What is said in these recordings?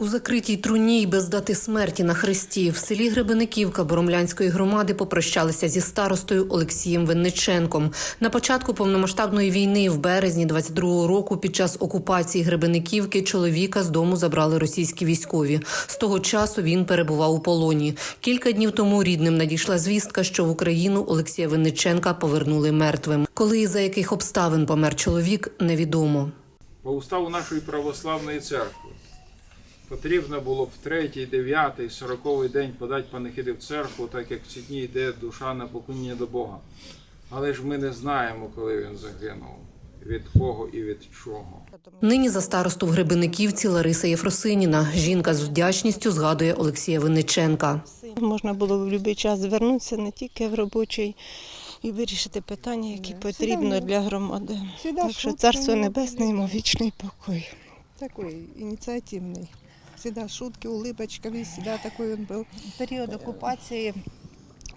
У закритій труні й без дати смерті на хресті в селі Гребениківка Боромлянської громади попрощалися зі старостою Олексієм Винниченком. На початку повномасштабної війни в березні 22-го року під час окупації Гребениківки чоловіка з дому забрали російські військові. З того часу він перебував у полоні. Кілька днів тому рідним надійшла звістка, що в Україну Олексія Винниченка повернули мертвим. Коли і за яких обставин помер чоловік, невідомо. По уставу нашої православної церкви потрібно було б в третій, дев'ятий, сороковий день подати панихиди в церкву, так як в ці дні йде душа на поклоніння до Бога. Але ж ми не знаємо, коли він загинув, від кого і від чого. Нині за старосту в Гребениківці Лариса Єфросиніна. Жінка з вдячністю згадує Олексія Винниченка. Можна було в будь-який час звернутися не тільки в робочий і вирішити питання, які потрібно для громади. Так що царство небесне йому вічний покой. Такой инициативный. Всегда шутки, улыбочками, всегда такой он был. період окупації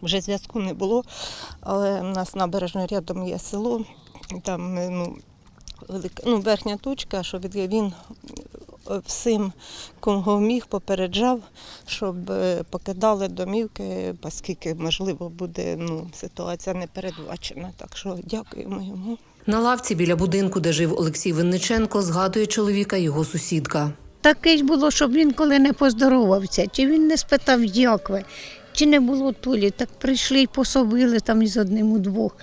вже зв'язку не було, але в нас набережно рядом є село, там е, ну, велика, ну, верхня точка, що від він е, всім, кого міг, попереджав, щоб е, покидали домівки, оскільки, можливо, буде ну, ситуація непередбачена. Так що дякуємо йому. На лавці біля будинку, де жив Олексій Винниченко, згадує чоловіка його сусідка. Таке ж було, щоб він коли не поздоровався, чи він не спитав, як ви, чи не було толі. Так прийшли і пособили там із одним у двох.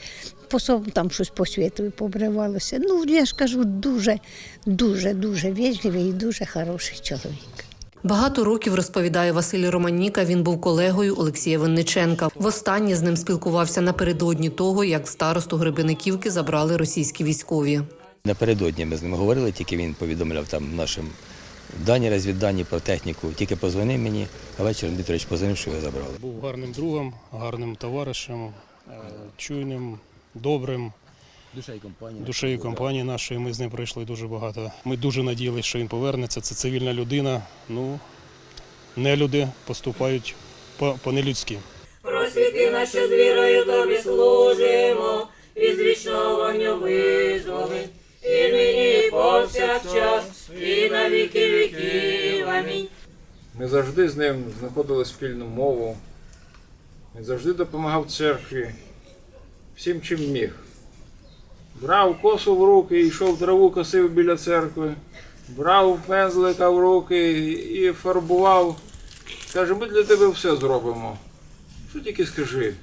Пособ, там щось по світу побривалося. Ну, я ж кажу, дуже, дуже, дуже вічливий і дуже хороший чоловік. Багато років розповідає Василь Романіка. Він був колегою Олексія Винниченка. Востаннє з ним спілкувався напередодні того, як старосту Гребениківки забрали російські військові. Напередодні ми з ним говорили, тільки він повідомляв там нашим дані розвіддані про техніку. Тільки позвонив мені, а вечором Вікторович позвонив, що його забрали. Був гарним другом, гарним товаришем, е, чуйним, добрим. Душа і компанія. Душею компанії нашої ми з ним пройшли дуже багато. Ми дуже надіялися, що він повернеться. Це цивільна людина. Ну, нелюди поступають по- по-нелюдськи. Просвіти нас, що з вірою тобі служимо, і з вічного вогню визволи, і нині, і повсякчас, на віки віків. Амінь. Ми завжди з ним знаходили спільну мову. Він завжди допомагав церкві всім, чим міг. Брав косу в руки, йшов траву косив біля церкви, брав пензлика в руки і фарбував. Каже, ми для тебе все зробимо. Що тільки скажи.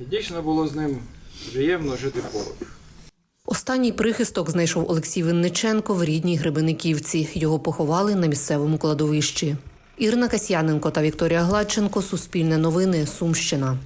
І дійсно було з ним приємно жити поруч. Останній прихисток знайшов Олексій Винниченко в рідній Гребениківці. Його поховали на місцевому кладовищі. Ірина Касьяненко та Вікторія Гладченко. Суспільне новини. Сумщина.